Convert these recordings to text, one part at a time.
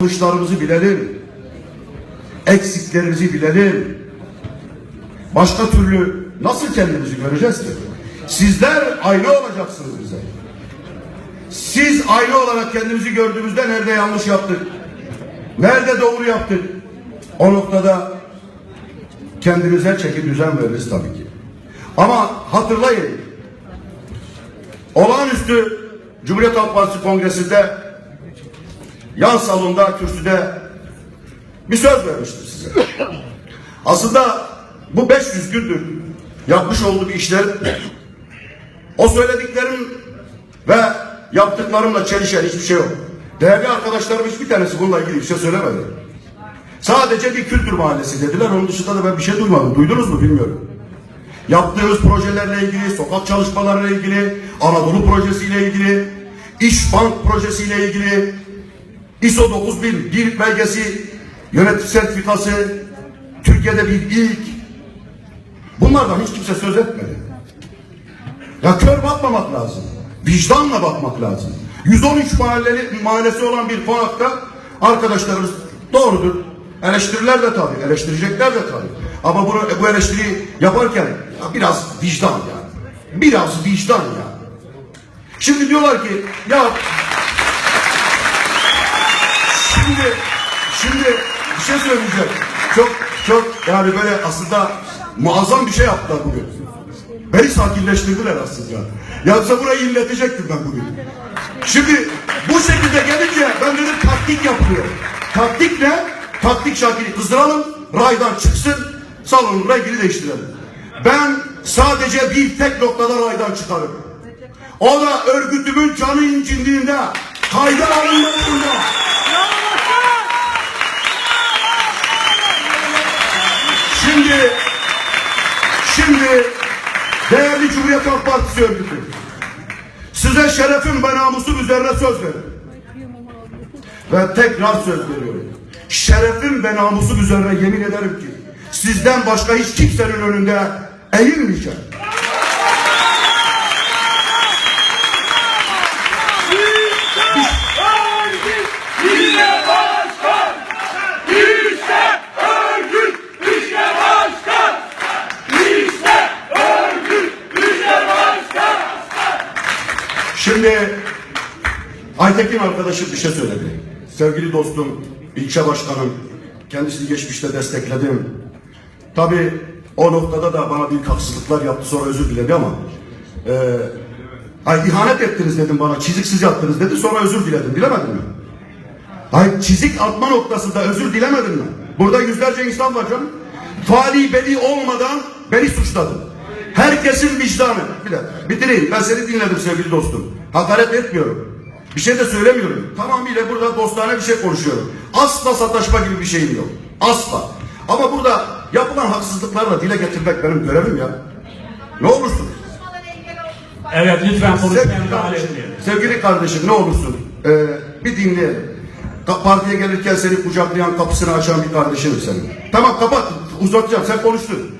yanlışlarımızı bilelim. Eksiklerimizi bilelim. Başka türlü nasıl kendimizi göreceğiz ki? Sizler aynı olacaksınız bize. Siz aynı olarak kendimizi gördüğümüzde nerede yanlış yaptık? Nerede doğru yaptık? O noktada kendinize çeki düzen veririz tabii ki. Ama hatırlayın. Olağanüstü Cumhuriyet Halk Partisi Kongresi'nde yan salonda kürsüde bir söz vermiştim size. Aslında bu 500 gündür yapmış olduğu işler o söylediklerim ve yaptıklarımla çelişen hiçbir şey yok. Değerli arkadaşlarım hiçbir tanesi bununla ilgili bir şey söylemedi. Sadece bir kültür mahallesi dediler. Onun dışında da ben bir şey duymadım. Duydunuz mu bilmiyorum. Yaptığımız projelerle ilgili, sokak çalışmalarıyla ilgili, Anadolu projesiyle ilgili, İş Bank projesiyle ilgili, ISO 9001 belgesi, yönetim sertifikası, Türkiye'de bir ilk. Bunlardan hiç kimse söz etmedi. Ya kör bakmamak lazım. Vicdanla bakmak lazım. 113 mahalleli, mahallesi olan bir konakta arkadaşlarımız doğrudur. Eleştiriler de tabii, eleştirecekler de tabii. Ama bunu, bu eleştiriyi yaparken ya biraz vicdan yani. Biraz vicdan ya. Şimdi diyorlar ki ya şimdi şimdi bir şey söyleyeceğim. Çok çok yani böyle aslında muazzam bir şey yaptılar bugün. Beni sakinleştirdiler aslında. Yoksa burayı inletecektim ben bugün. Şimdi bu şekilde gelince ben dedim taktik yapılıyor. Taktik ne? Taktik Şakir'i kızdıralım, raydan çıksın, salonun rengini değiştirelim. Ben sadece bir tek noktada raydan çıkarım. O da örgütümün canı incindiğinde, kayda alınmadığında, Şimdi şimdi değerli Cumhuriyet Halk Partisi örgütü size şerefim ve namusum üzerine söz verin. Ve tekrar söz veriyorum. Şerefim ve namusum üzerine yemin ederim ki sizden başka hiç kimsenin önünde eğilmeyeceğim. Örgüt işte başkan. İşte örgüt işte başkan. İşte örgüt işte başkan. Şimdi Aytekin arkadaşım bir şey söyledi. Sevgili dostum, ilçe başkanım, kendisini geçmişte destekledim. Tabii o noktada da bana büyük haksızlıklar yaptı sonra özür diledi ama e, ay ihanet ettiniz dedim bana, çiziksiz yaptınız dedi sonra özür diledim, bilemedin mi? Ay çizik atma noktasında özür dilemedin mi? Burada yüzlerce insan var canım. Fali beli olmadan beni suçladı. Herkesin vicdanı. Bir dakika bitireyim. Ben seni dinledim sevgili dostum. Hakaret etmiyorum. Bir şey de söylemiyorum. Tamamıyla burada dostane bir şey konuşuyorum. Asla sataşma gibi bir şeyim yok. Asla. Ama burada yapılan haksızlıklarla dile getirmek benim görevim ya. Ne olursun. Evet lütfen konuşmaya Sevgili kardeşim, sevgili kardeşim ne olursun ee, bir dinleyelim. Partiye gelirken seni kucaklayan kapısını açan bir kardeşinim senin. Tamam kapat uzatacağım sen konuştun.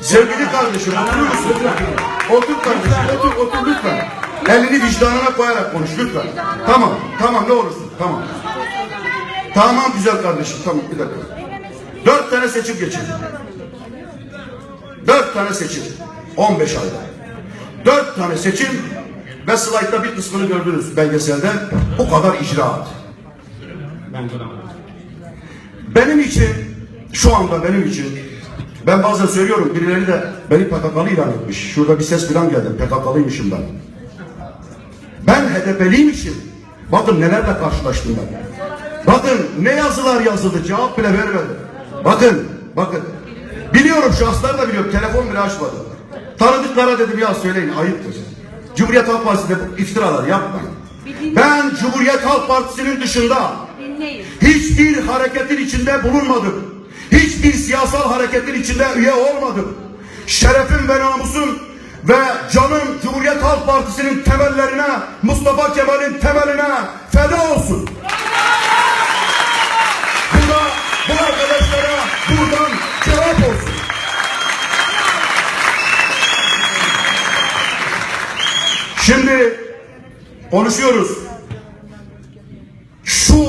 Sevgili kardeşim oturur musun? Otur kardeşim otur otur lütfen. Elini vicdanına koyarak konuş lütfen. Tamam tamam ne olursun tamam. Tamam güzel kardeşim tamam bir dakika. Dört tane seçim geçirdim. Dört tane seçim. 15 ayda. Dört tane seçim ve slaytta bir kısmını gördünüz belgeselde. Bu kadar icraat. Benim için şu anda benim için ben bazen söylüyorum birileri de beni PKK'lı ilan etmiş. Şurada bir ses falan geldi. PKK'lıymışım ben. Ben HDP'liymişim. Bakın nelerle karşılaştım ben. Bakın ne yazılar yazıldı cevap bile vermedi. Bakın bakın. Biliyorum şahslar da biliyorum. Telefon bile açmadı. Tanıdıklara dedim ya söyleyin ayıptır. Cumhuriyet Halk Partisi'nde iftiralar yapmayın. Ben Cumhuriyet Halk Partisi'nin dışında. Hiçbir hareketin içinde bulunmadım. Hiçbir siyasal hareketin içinde üye olmadım. Şerefim ve namusum ve canım Cumhuriyet Halk Partisi'nin temellerine, Mustafa Kemal'in temeline feda olsun. Bu da bu arkadaşlara buradan cevap olsun. Şimdi konuşuyoruz. Şu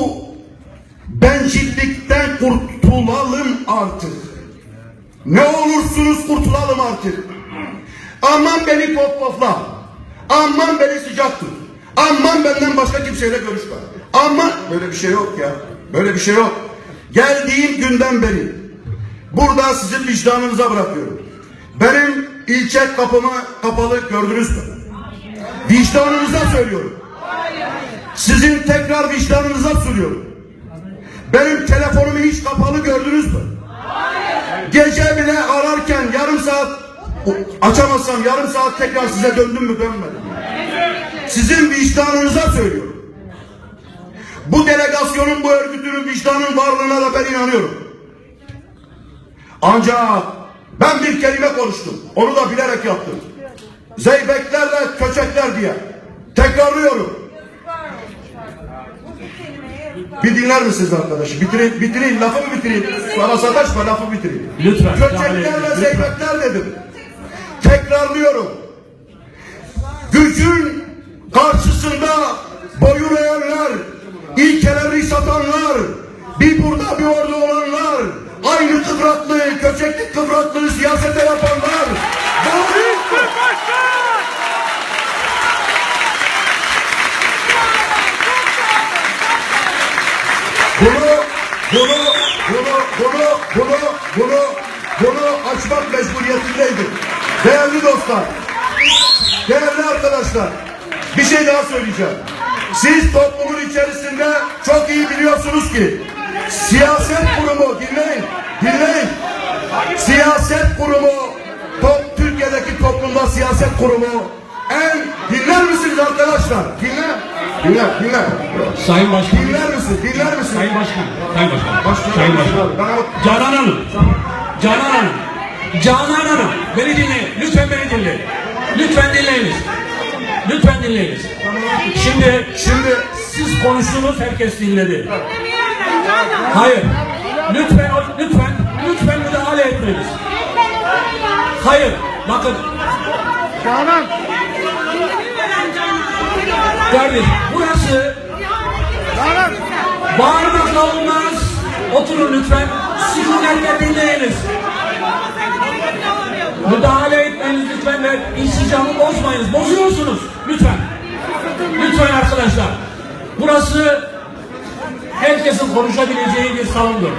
Bencillikten kurtulalım artık. Ne olursunuz kurtulalım artık. Aman beni pohpohla. Aman beni sıcak tut. Aman benden başka kimseyle görüşme. Aman böyle bir şey yok ya. Böyle bir şey yok. Geldiğim günden beri burada sizin vicdanınıza bırakıyorum. Benim ilçe kapımı kapalı gördünüz mü? Vicdanınıza söylüyorum. Sizin tekrar vicdanınıza sunuyorum. Benim telefonumu hiç kapalı gördünüz mü? Açamazsam yarım saat tekrar size döndüm mü dönmedim. Sizin vicdanınıza söylüyorum. Bu delegasyonun, bu örgütünün vicdanın varlığına da ben inanıyorum. Ancak ben bir kelime konuştum. Onu da bilerek yaptım. Zeybeklerle köçekler diye. Tekrarlıyorum. Bir dinler misiniz arkadaşı? Bitireyim, bitireyim, lafımı bitireyim. Bana sataşma, lafı bitireyim. Lütfen, Köçeklerle edin, zeybekler dedim. Tekrarlıyorum. Gücün karşısında boyun eğenler, ilkeleri satanlar, bir burada bir orada olanlar, aynı kıvraklığı, köçeklik kıvraklığı siyasete Dostlar, değerli arkadaşlar, bir şey daha söyleyeceğim. Siz toplumun içerisinde çok iyi biliyorsunuz ki siyaset kurumu, dinleyin, dinleyin. Siyaset kurumu, top, Türkiye'deki toplumda siyaset kurumu en, dinler misiniz arkadaşlar? Dinle, dinle, dinle. Sayın Başkanım. Dinler misin? Dinler misin? Sayın Başkanım. Sayın Başkanım. Başkanım, Sayın Başkanım. Bana- Canan Hanım. Canan Hanım. Canan Hanım. Beni dinleyin. Lütfen beni dinleyin. Lütfen dinleyiniz. Lütfen dinleyiniz. Şimdi Şimdi siz konuştunuz herkes dinledi. Hayır. Lütfen lütfen lütfen müdahale etmeyiniz. Hayır. Bakın. Kardeş burası bağırmakla olmaz. Oturun lütfen. Sükunetle dinleyiniz. Müdahale etmeniz lütfen ve insicamı bozmayınız. Bozuyorsunuz. Lütfen. Lütfen arkadaşlar. Burası herkesin konuşabileceği bir salondur.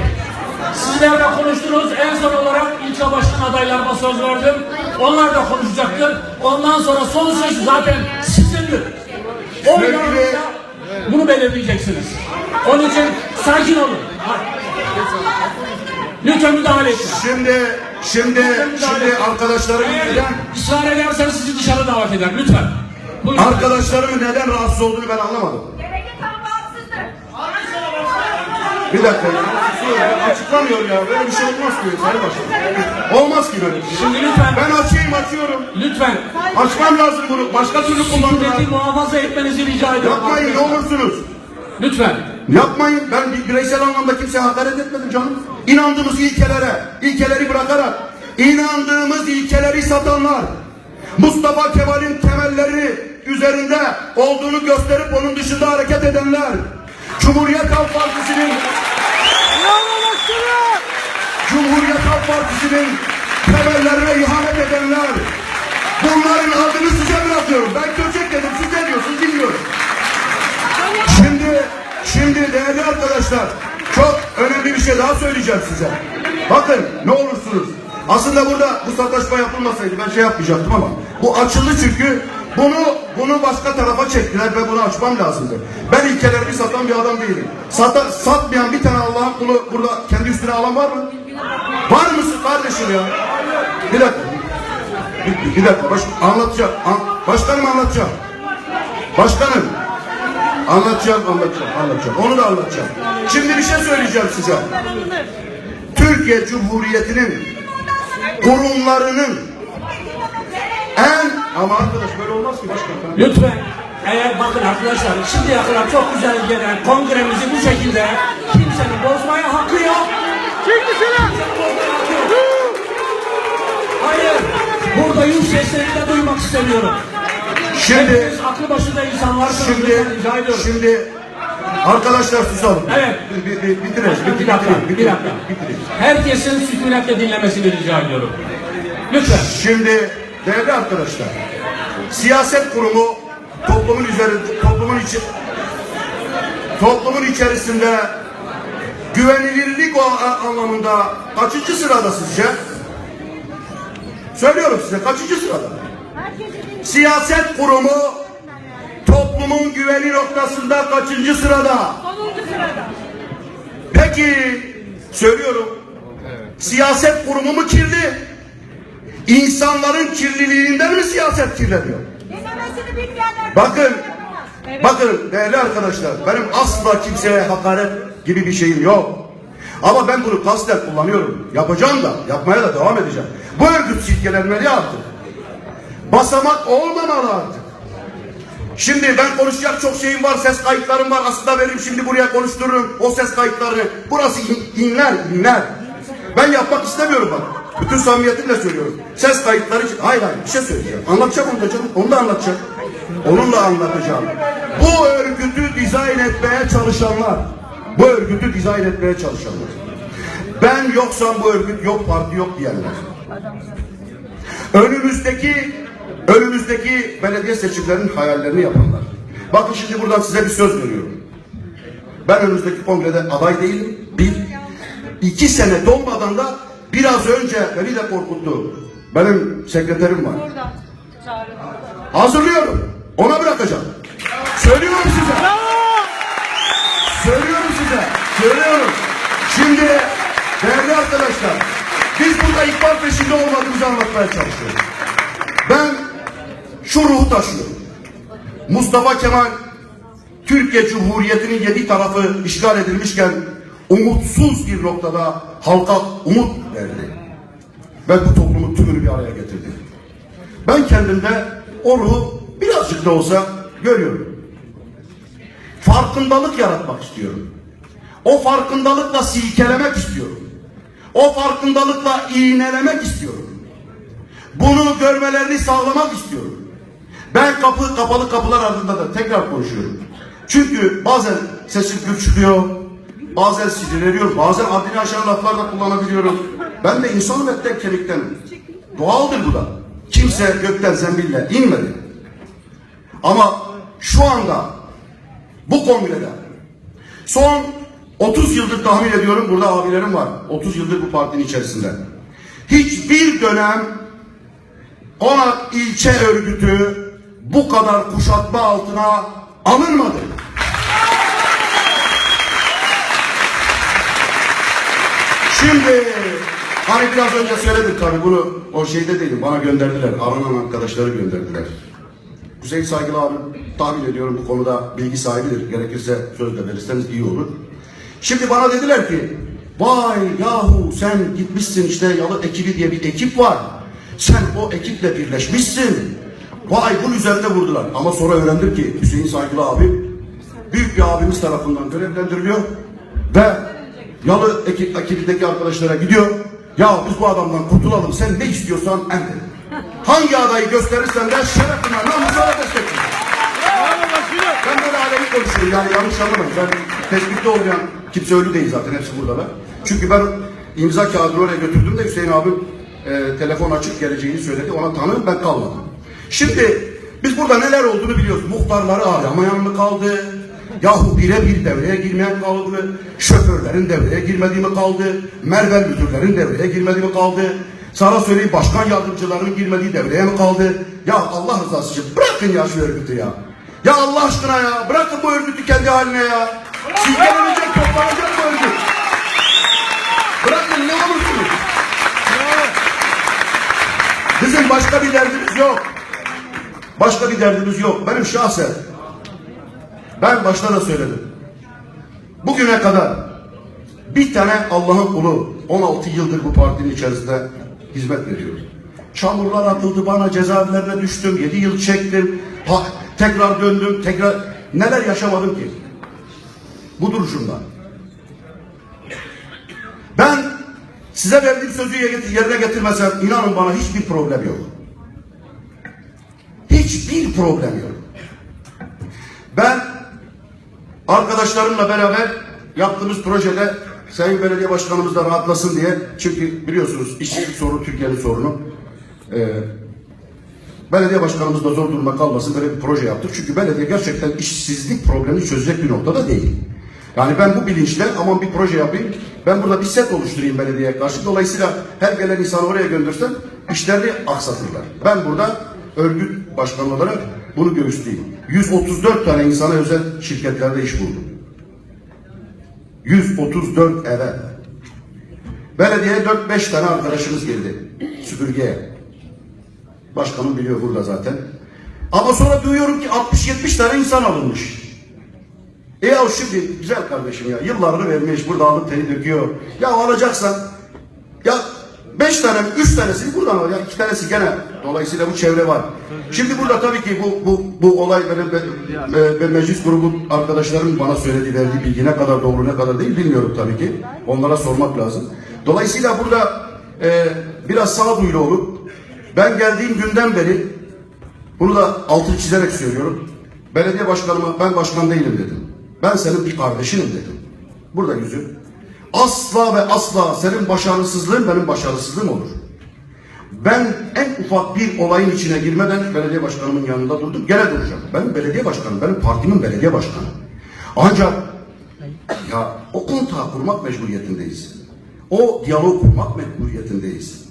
Sizler de konuştunuz. En son olarak ilçe başkan adaylarıma söz verdim. Onlar da konuşacaktır. Ondan sonra son söz zaten sizindir. Oylarınızla bunu belirleyeceksiniz. Onun için sakin olun. Lütfen müdahale edin. Şimdi şimdi şimdi arkadaşlarım Eğer neden ısrar ederseniz sizi dışarı davet eder. Lütfen. Buyurun. arkadaşlarımın neden rahatsız olduğunu ben anlamadım. Bir dakika ya. Ya. Açıklamıyor ya. Böyle bir şey olmaz ki Sayın Başkan. Olmaz ki böyle bir şey. Şimdi lütfen. Ben açayım açıyorum. Lütfen. Açmam lazım bunu. Başka türlü kullandılar. Sünneti muhafaza etmenizi rica ediyorum. Yapmayın ne olursunuz. Lütfen. Yapmayın. Ben bir bireysel anlamda kimseye hakaret etmedim canım. İnandığımız ilkelere, ilkeleri bırakarak, inandığımız ilkeleri satanlar, Mustafa Kemal'in temelleri üzerinde olduğunu gösterip onun dışında hareket edenler, Cumhuriyet Halk Partisi'nin Cumhuriyet Halk Partisi'nin temellerine ihanet edenler, bunların adını size bırakıyorum. Ben köçek dedim, siz ne diyorsunuz bilmiyorum. Şimdi, değerli arkadaşlar, çok önemli bir şey daha söyleyeceğim size. Bakın ne olursunuz. Aslında burada bu sataşma yapılmasaydı ben şey yapmayacaktım ama bu açıldı çünkü bunu bunu başka tarafa çektiler ve bunu açmam lazımdı. Ben ilkelerimi satan bir adam değilim. Sata, satmayan bir tane Allah'ın kulu burada kendi üstüne alan var mı? Var mısın kardeşim ya? Bir dakika. Bir, bir dakika. Baş, anlatacağım. An, başkanım anlatacağım. Başkanım. Anlatacağım, anlatacağım, anlatacağım. Onu da anlatacağım. Şimdi bir şey söyleyeceğim size. Türkiye Cumhuriyeti'nin kurumlarının en ama arkadaş böyle olmaz ki başkan. Lütfen. Eğer bakın arkadaşlar şimdiye kadar çok güzel gelen kongremizi bu şekilde kimsenin bozmaya hakkı yok. Hayır. Burada yüz seslerini de duymak istemiyorum. Şimdi Hepiniz aklı başında insanlarsınız. şimdi rica ediyorum. şimdi Arkadaşlar susalım. Evet. Bir, bir, bir. Bir Bitir, dakika, bir bitir, dakika. bitir. Herkesin sükunetle dinlemesini rica ediyorum. Lütfen. Şimdi değerli arkadaşlar, siyaset kurumu toplumun üzerinde, toplumun içi, toplumun içerisinde güvenilirlik anlamında kaçıncı sırada sizce? Söylüyorum size kaçıncı sırada? Siyaset kurumu toplumun güveni noktasında kaçıncı sırada? Sonuncu sırada. Peki söylüyorum. Siyaset kurumu mu kirli? İnsanların kirliliğinden mi siyaset kirleniyor? Bakın, Evet. bakın değerli arkadaşlar, benim asla kimseye hakaret gibi bir şeyim yok. Ama ben bunu kasten kullanıyorum. Yapacağım da, yapmaya da devam edeceğim. Bu örgüt silkelenmeli artık. Basamak olmamalı artık. Şimdi ben konuşacak çok şeyim var, ses kayıtlarım var. Aslında benim şimdi buraya konuştururum o ses kayıtlarını. Burası in- inler, inler. Ben yapmak istemiyorum bak. Bütün samimiyetimle söylüyorum. Ses kayıtları için... Hayır hayır bir şey söyleyeceğim. Anlatacağım onu da canım. Onu da anlatacağım. Onunla anlatacağım. Bu örgütü dizayn etmeye çalışanlar. Bu örgütü dizayn etmeye çalışanlar. Ben yoksam bu örgüt yok, parti yok diyenler. Önümüzdeki önümüzdeki belediye seçimlerinin hayallerini yapanlar. Bakın şimdi buradan size bir söz veriyorum. Ben önümüzdeki kongrede aday değilim. Bir, iki sene dolmadan da biraz önce beni de korkuttu. Benim sekreterim var. Hazırlıyorum. Ona bırakacağım. Söylüyorum size. Söylüyorum size. Söylüyorum. Şimdi değerli arkadaşlar biz burada ikbal peşinde olmadığımızı anlatmaya çalışıyoruz. Şu ruhu taşıyorum. Mustafa Kemal Türkiye Cumhuriyeti'nin yedi tarafı işgal edilmişken umutsuz bir noktada halka umut verdi. Ve bu toplumun tümünü bir araya getirdi. Ben kendimde o ruhu birazcık da olsa görüyorum. Farkındalık yaratmak istiyorum. O farkındalıkla silkelemek istiyorum. O farkındalıkla iğnelemek istiyorum. Bunu görmelerini sağlamak istiyorum. Ben kapı kapalı kapılar ardında da tekrar konuşuyorum. Çünkü bazen sesim gür bazen sinirleniyorum, bazen adını aşağı laflar da kullanabiliyorum. Ben de insanım etten kemikten. Doğaldır bu da. Kimse gökten zembille inmedi. Ama şu anda bu kongrede son 30 yıldır tahmin ediyorum burada abilerim var. 30 yıldır bu partinin içerisinde. Hiçbir dönem Konak ilçe örgütü bu kadar kuşatma altına alınmadı. Şimdi hani biraz önce söyledim tabii bunu o şeyde değilim bana gönderdiler. Aranan arkadaşları gönderdiler. Hüseyin Saygılı abi tahmin ediyorum bu konuda bilgi sahibidir. Gerekirse söz de verirseniz iyi olur. Şimdi bana dediler ki vay yahu sen gitmişsin işte yalı ekibi diye bir ekip var. Sen o ekiple birleşmişsin. Vay bunun üzerinde vurdular. Ama sonra öğrendim ki Hüseyin Saygılı abi büyük bir abimiz tarafından görevlendiriliyor ve yalı ekip, ekibindeki arkadaşlara gidiyor. Ya biz bu adamdan kurtulalım. Sen ne istiyorsan emret. Hangi adayı gösterirsen de şerefine, namusuna destekle. Ben böyle alemi konuşuyorum yani yanlış anlamayın. Ben tespitte olmayan kimse ölü değil zaten hepsi buradalar. Çünkü ben imza kağıdını oraya götürdüm de Hüseyin abim e, telefon açık geleceğini söyledi. Ona tanığım ben kalmadım. Şimdi biz burada neler olduğunu biliyoruz. Muhtarları aramayan mı kaldı? Yahu birebir devreye girmeyen kaldı. Şoförlerin devreye girmediği mi kaldı? Mervel müdürlerin devreye girmediği mi kaldı? Sana söyleyeyim başkan yardımcılarının girmediği devreye mi kaldı? Ya Allah rızası için bırakın ya şu örgütü ya. Ya Allah aşkına ya bırakın bu örgütü kendi haline ya. Silkelenecek toplanacak bu örgüt. Bırakın ne olursunuz. Bizim başka bir derdimiz yok. Başka bir derdimiz yok. Benim şahsen ben başta da söyledim. Bugüne kadar bir tane Allah'ın kulu 16 yıldır bu partinin içerisinde hizmet veriyor. Çamurlar atıldı bana cezaevlerine düştüm. 7 yıl çektim. Ha, tekrar döndüm. Tekrar neler yaşamadım ki? Bu duruşumda. Ben size verdiğim sözü yerine getirmesem inanın bana hiçbir problem yok. Hiçbir problem yok. Ben Arkadaşlarımla beraber yaptığımız projede Sayın Belediye Başkanımız da rahatlasın diye çünkü biliyorsunuz işsizlik sorunu Türkiye'nin sorunu. Ee, belediye başkanımız da zor duruma kalmasın böyle bir proje yaptık. Çünkü belediye gerçekten işsizlik problemini çözecek bir noktada değil. Yani ben bu bilinçle aman bir proje yapayım. Ben burada bir set oluşturayım belediyeye karşı. Dolayısıyla her gelen insanı oraya göndersem işlerini aksatırlar. Ben burada örgüt başkanı olarak bunu göğüsleyeyim. 134 tane insana özel şirketlerde iş buldum. 134 eve. Belediyeye 4-5 tane arkadaşımız girdi. Süpürgeye. Başkanım biliyor burada zaten. Ama sonra duyuyorum ki 60-70 tane insan alınmış. E ya şimdi güzel kardeşim ya yıllarını vermiş burada alıp teni döküyor. Ya alacaksan ya beş tane üç tanesini buradan al ya iki tanesi gene dolayısıyla bu çevre var. Şimdi burada tabii ki bu bu bu olay benim be- be- meclis grubu arkadaşlarım bana söylediği verdiği bilgi ne kadar doğru ne kadar değil bilmiyorum tabii ki. Onlara sormak lazım. Dolayısıyla burada e, biraz sağduyulu olup ben geldiğim günden beri bunu da altını çizerek söylüyorum. Belediye başkanıma ben başkan değilim dedim. Ben senin bir kardeşinim dedim. Burada yüzü. Asla ve asla senin başarısızlığın benim başarısızlığım olur. Ben en ufak bir olayın içine girmeden belediye başkanımın yanında durdum. Gene duracağım. Benim belediye başkanım, benim partimin belediye başkanı. Ancak ya o kontağı kurmak mecburiyetindeyiz. O diyalog kurmak mecburiyetindeyiz.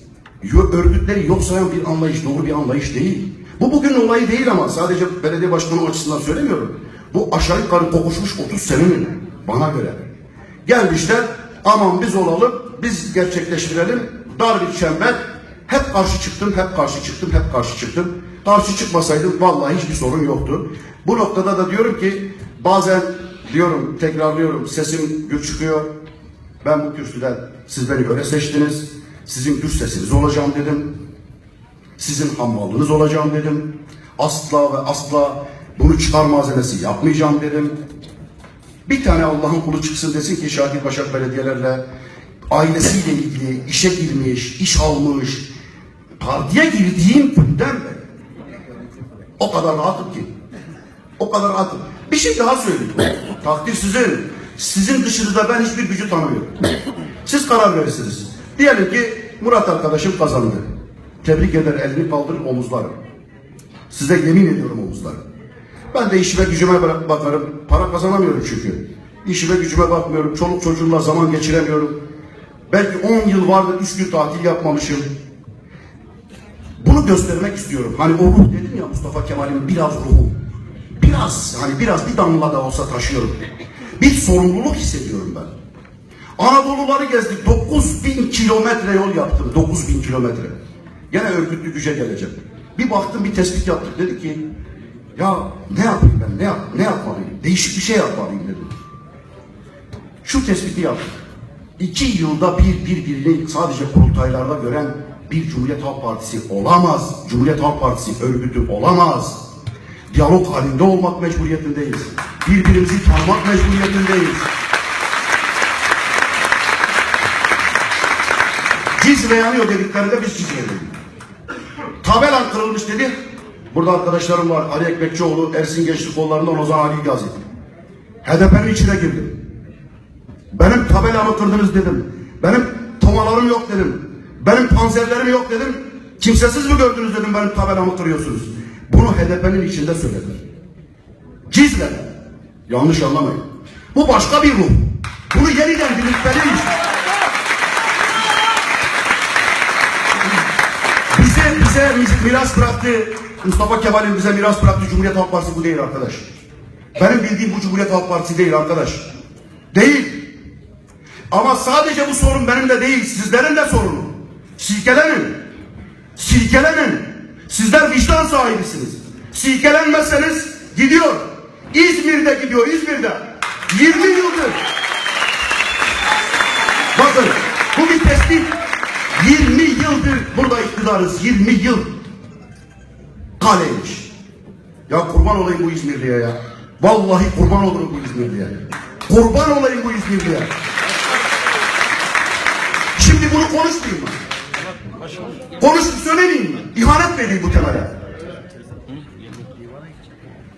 Örgütleri yok sayan bir anlayış doğru bir anlayış değil. Bu bugün olayı değil ama sadece belediye başkanı açısından söylemiyorum. Bu aşağı yukarı kokuşmuş 30 senenin bana göre. Gelmişler aman biz olalım, biz gerçekleştirelim, dar bir çember. Hep karşı çıktım, hep karşı çıktım, hep karşı çıktım. Karşı çıkmasaydım vallahi hiçbir sorun yoktu. Bu noktada da diyorum ki bazen diyorum, tekrarlıyorum, sesim gür çıkıyor. Ben bu kürsüden siz beni böyle seçtiniz. Sizin gür sesiniz olacağım dedim. Sizin hammallığınız olacağım dedim. Asla ve asla bunu çıkar malzemesi yapmayacağım dedim. Bir tane Allah'ın kulu çıksın desin ki Şakir Başak belediyelerle ailesiyle ilgili işe girmiş, iş almış, partiye girdiğim günden beri o kadar rahatım ki. O kadar rahatım. Bir şey daha söyleyeyim. Takdir sizin. Sizin dışınızda ben hiçbir gücü tanımıyorum. Siz karar verirsiniz. Diyelim ki Murat arkadaşım kazandı. Tebrik eder, elini kaldırır, omuzlarım. Size yemin ediyorum. Ben de işime gücüme bak- bakarım. Para kazanamıyorum çünkü. İşime gücüme bakmıyorum. Çoluk çocuğumla zaman geçiremiyorum. Belki 10 yıl vardır 3 gün tatil yapmamışım. Bunu göstermek istiyorum. Hani o ruh dedim ya Mustafa Kemal'in biraz ruhu. Biraz hani biraz bir damla da olsa taşıyorum. Bir sorumluluk hissediyorum ben. Anadolu'ları gezdik. 9000 kilometre yol yaptım. 9000 kilometre. Gene örgütlü güce geleceğim. Bir baktım bir tespit yaptık. Dedi ki ya ne yapayım ben ne, yap ne yapmalıyım? Değişik bir şey yapmalıyım dedim. Şu tespiti yaptık. İki yılda bir birbirini sadece kurultaylarda gören bir Cumhuriyet Halk Partisi olamaz. Cumhuriyet Halk Partisi örgütü olamaz. Diyalog halinde olmak mecburiyetindeyiz. Birbirimizi tanımak mecburiyetindeyiz. Cizre yanıyor dediklerinde biz Cizre'deyiz. Tabelan kırılmış dedi. Burada arkadaşlarım var. Ali Ekmekçioğlu, Ersin Gençlik Kolları'ndan Ozan Ali Gazi. HDP'nin içine girdim. Benim tabelamı kırdınız dedim. Benim tomalarım yok dedim. Benim panzerlerim yok dedim. Kimsesiz mi gördünüz dedim benim tabelamı kırıyorsunuz. Bunu HDP'nin içinde söylediler. Cizre. Yanlış anlamayın. Bu başka bir ruh. Bunu yeniden diriltmeliyiz. Bize bize miras bıraktı. Mustafa Kemal'in bize miras bıraktı Cumhuriyet Halk Partisi bu değil arkadaş. Benim bildiğim bu Cumhuriyet Halk Partisi değil arkadaş. Değil. Ama sadece bu sorun benim de değil, sizlerin de sorunu. Silkelenin. Silkelenin. Sizler vicdan sahibisiniz. Silkelenmezseniz gidiyor. İzmir'de gidiyor, İzmir'de. 20 yıldır. Bakın, bu bir tespit. 20 yıldır burada iktidarız. 20 yıl. Kaleymiş. Ya kurban olayım bu İzmirli'ye ya. Vallahi kurban olurum bu İzmirli'ye. Kurban olayım bu İzmirli'ye. Şimdi bunu konuşmayayım mı? Konuşup söylemeyeyim mi? İhanet mi bu temele?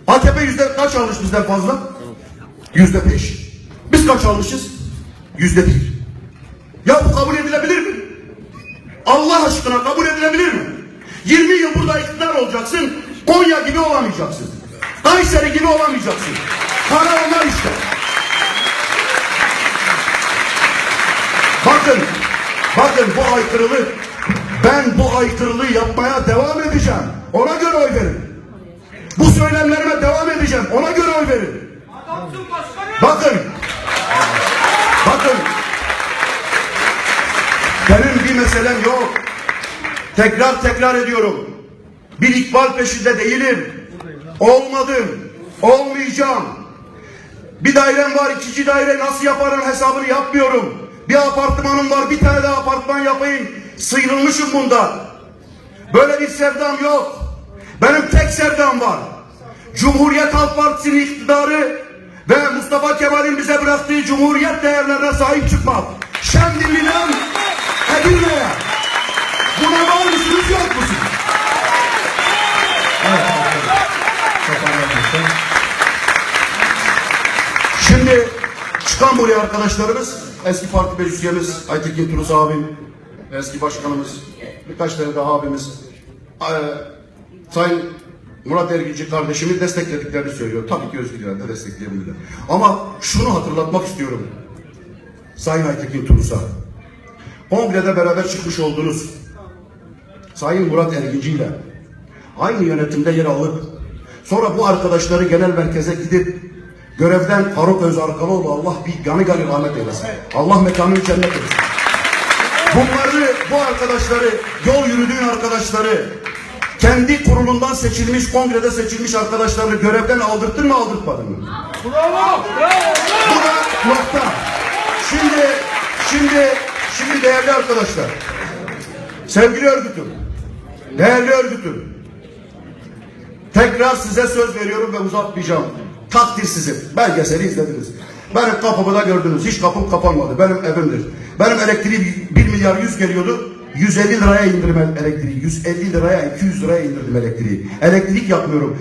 AKP yüzde kaç almış bizden fazla? Yüzde beş. Biz kaç almışız? Yüzde bir. Ya bu kabul edilebilir mi? Allah aşkına kabul edilebilir mi? 20 yıl burada iktidar olacaksın, Konya gibi olamayacaksın. Kayseri gibi olamayacaksın. Para onlar işte. Bakın, bakın bu aykırılık, ben bu aykırılığı yapmaya devam edeceğim. Ona göre oy verin. Bu söylemlerime devam edeceğim. Ona göre oy verin. Bakın, bakın, benim bir meselem yok. Tekrar tekrar ediyorum. Bir ikbal peşinde değilim. Olmadım. Olmayacağım. Bir dairem var, ikinci daire nasıl yaparım hesabını yapmıyorum. Bir apartmanım var, bir tane daha apartman yapayım. Sıyrılmışım bunda. Böyle bir sevdam yok. Benim tek sevdam var. Cumhuriyet Halk Partisi'nin iktidarı ve Mustafa Kemal'in bize bıraktığı cumhuriyet değerlerine sahip çıkmak. Şendili'den Edirne'ye. Mısınız yok musunuz? Şimdi çıkan buraya arkadaşlarımız, eski parti meclis üyemiz Aytekin Turuz abim, eski başkanımız, birkaç tane daha abimiz, eee, Sayın Murat Erginci kardeşimi desteklediklerini söylüyor. Tabii ki özgürler de destekleyebilirler. Ama şunu hatırlatmak istiyorum. Sayın Aytekin Turuz'a. Kongrede beraber çıkmış olduğunuz Sayın Murat Erginci ile aynı yönetimde yer alıp sonra bu arkadaşları genel merkeze gidip görevden Faruk Özarkalıoğlu Allah bir gani gani rahmet eylesin. Allah mekanını cennet eylesin. Bunları, bu arkadaşları, yol yürüdüğün arkadaşları, kendi kurulundan seçilmiş, kongrede seçilmiş arkadaşlarını görevden aldırttın mı aldırtmadın mı? Bravo! Bu da nokta. Şimdi, şimdi, şimdi değerli arkadaşlar, sevgili örgütüm, değerli örgütüm, tekrar size söz veriyorum ve uzatmayacağım. Takdir sizin. Belgeseli izlediniz. Benim kapımı da gördünüz. Hiç kapım kapanmadı. Benim evimdir. Benim elektriği 1 milyar 100 geliyordu. 150 liraya indirdim elektriği. 150 liraya 200 liraya indirdim elektriği. Elektrik yapmıyorum.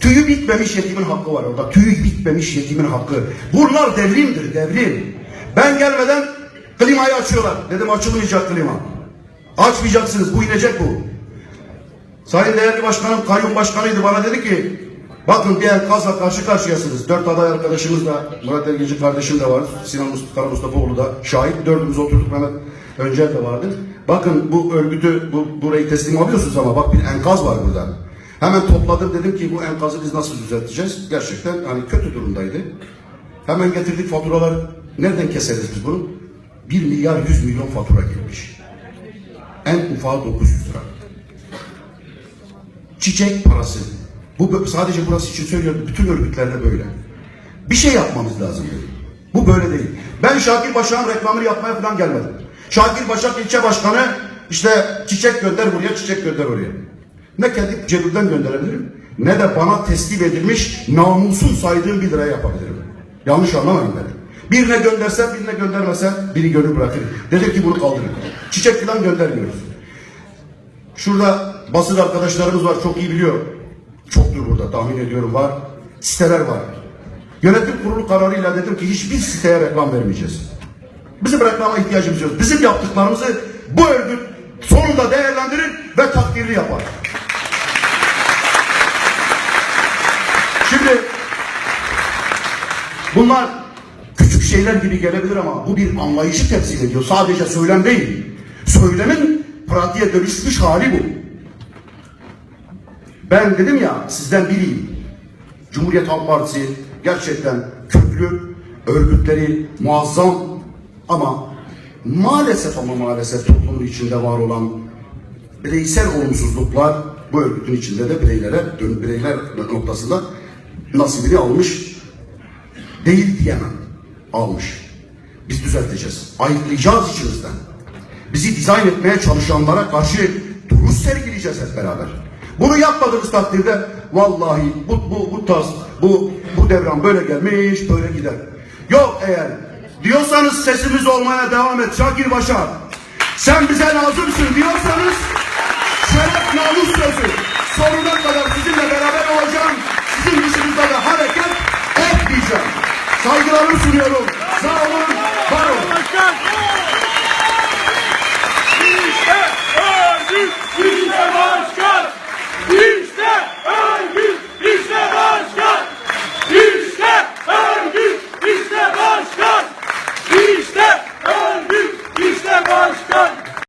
Tüyü bitmemiş yetimin hakkı var orada. Tüyü bitmemiş yetimin hakkı. Bunlar devrimdir devrim. Ben gelmeden klimayı açıyorlar. Dedim açılmayacak klima. Açmayacaksınız. Bu inecek bu. Sayın değerli başkanım kayyum başkanıydı bana dedi ki bakın bir enkazla karşı karşıyasınız. Dört aday arkadaşımız da Murat Erginci kardeşim de var. Sinan Mustafa Mustafaoğlu da şahit. Dördümüz oturduk Mehmet Öncel de vardı. Bakın bu örgütü bu, burayı teslim alıyorsunuz ama bak bir enkaz var burada. Hemen topladım dedim ki bu enkazı biz nasıl düzelteceğiz? Gerçekten hani kötü durumdaydı. Hemen getirdik faturaları. Nereden keseriz biz bunu? 1 milyar 100 milyon fatura gelmiş. En ufağı 900 lira çiçek parası. Bu sadece burası için söylüyorum. Bütün örgütlerde böyle. Bir şey yapmamız lazım. Bu böyle değil. Ben Şakir Başak'ın reklamını yapmaya falan gelmedim. Şakir Başak ilçe başkanı işte çiçek gönder buraya, çiçek gönder oraya. Ne kendi cebimden gönderebilirim ne de bana teslim edilmiş namusun saydığım bir liraya yapabilirim. Yanlış anlamayın beni. Birine göndersem birine göndermesem biri gönül bırakır. Dedim ki bunu kaldırın. Çiçek falan göndermiyoruz. Şurada basın arkadaşlarımız var çok iyi biliyor. Çoktur burada tahmin ediyorum var. Siteler var. Yönetim kurulu kararıyla dedim ki hiçbir siteye reklam vermeyeceğiz. Bizim reklama ihtiyacımız yok. Bizim yaptıklarımızı bu örgüt sonunda değerlendirir ve takdirli yapar. Şimdi bunlar küçük şeyler gibi gelebilir ama bu bir anlayışı temsil ediyor. Sadece söylem değil. Söylemin pratiğe dönüşmüş hali bu. Ben dedim ya sizden biriyim. Cumhuriyet Halk Partisi gerçekten köklü, örgütleri muazzam ama maalesef ama maalesef toplumun içinde var olan bireysel olumsuzluklar bu örgütün içinde de bireylere, dön- bireyler noktasında nasibini almış değil diyemem. Almış. Biz düzelteceğiz. Ayıklayacağız içimizden. Bizi dizayn etmeye çalışanlara karşı duruş sergileyeceğiz hep beraber. Bunu yapmadığımız takdirde vallahi bu, bu, bu tarz, bu, bu devran böyle gelmiş, böyle gider. Yok eğer diyorsanız sesimiz olmaya devam et Şakir Başar. Sen bize lazımsın diyorsanız şeref namus sözü sonuna kadar sizinle beraber olacağım. Sizin dışınızda da hareket etmeyeceğim. saygılarımı sunuyorum. Sağ olun,